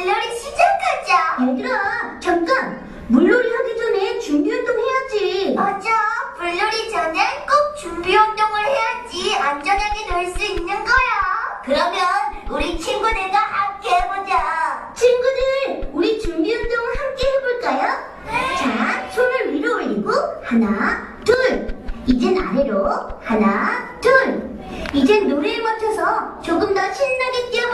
물놀이 시작하자. 얘들아, 잠깐. 물놀이 하기 전에 준비 운동 해야지. 맞아. 물놀이 전엔 꼭 준비 운동을 해야지 안전하게 놀 수 있는 거야. 그러면 우리 친구들과 함께 해보자. 친구들, 우리 준비 운동 함께 해볼까요? 네. 자, 손을 위로 올리고 하나, 둘. 이젠 아래로 하나, 둘. 이젠 노래에 맞춰서 조금 더 신나게 뛰어